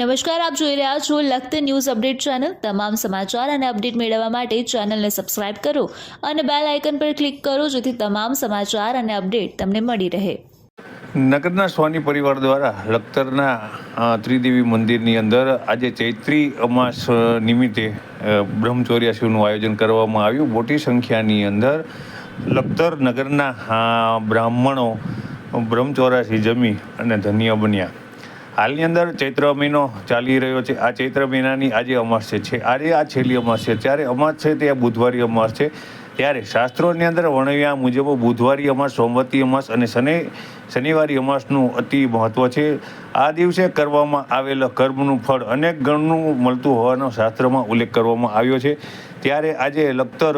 નમસ્કાર, આપ જોઈ રહ્યા છો લખત ન્યૂઝ અપડેટ ચેનલ. તમામ સમાચાર અને અપડેટ મેળવવા માટે ચેનલને સબસ્ક્રાઇબ કરો અને બેલ આઇકન પર ક્લિક કરો જેથી તમામ સમાચાર અને અપડેટ તમને મળી રહે. નગરના સ્વાની પરિવાર દ્વારા લખતરના ત્રિદેવી મંદિરની અંદર આજે ચૈત્રી અમાસ નિમિત્તે બ્રહ્મચોર્યાસીનું આયોજન કરવામાં આવ્યું. મોટી સંખ્યાની અંદર લખતર નગરના બ્રાહ્મણો બ્રહ્મચોરાસી જમી અને ધન્ય બન્યા. હાલની અંદર ચૈત્ર મહિનો ચાલી રહ્યો છે. આ ચૈત્ર મહિનાની આજે અમાસ્ય છે. આજે આ છેલ્લી અમાસ્ય ત્યારે અમાસ છે તે બુધવારી અમાસ છે. ત્યારે શાસ્ત્રોની અંદર વર્ણવ્યા મુજબ બુધવારી અમાસ, સોમવતી અમાસ અને શનિ, શનિવારી અમાસનું અતિ મહત્ત્વ છે. આ દિવસે કરવામાં આવેલ કર્મનું ફળ અનેક ગણનું મળતું હોવાનો શાસ્ત્રમાં ઉલ્લેખ કરવામાં આવ્યો છે. ત્યારે આજે લખતર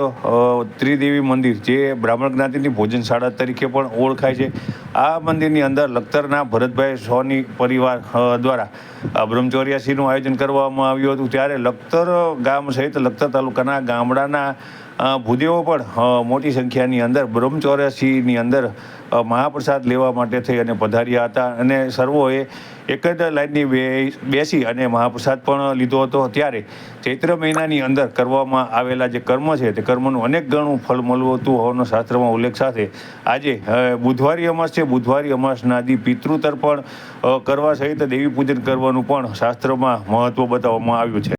ત્રિદેવી મંદિર, જે બ્રાહ્મણ જ્ઞાતિની ભોજનશાળા તરીકે પણ ઓળખાય છે. આ મંદિરની અંદર લખતરના ભરતભાઈ સોની પરિવાર દ્વારા બ્રહ્મચોર્યાસીનું આયોજન કરવામાં આવ્યું હતું. ત્યારે લખતર ગામ સહિત લખતર તાલુકાના ગામડાના ભૂદેવો પણ મોટી સંખ્યાની અંદર બ્રહ્મચોર્યાસીની અંદર મહાપ્રસાદ લેવા માટે થઈ અને પધાર્યા હતા. અને સર્વોએ એક જ લાઈનની બે, બેસી અને મહાપ્રસાદ પણ લીધો હતો. ત્યારે ચૈત્ર મહિનાની અંદર કરવામાં આવેલા જે કર્મ છે, તે કર્મનું અનેક ગણું ફળ મળતું હોવાનો શાસ્ત્રમાં ઉલ્લેખ સાથે આજે બુધવારી અમાસ છે. બુધવારી અમાસના દી પિતૃતર્પણ કરવા સહિત દેવી પૂજન કરવાનું પણ શાસ્ત્રમાં મહત્ત્વ બતાવવામાં આવ્યું છે.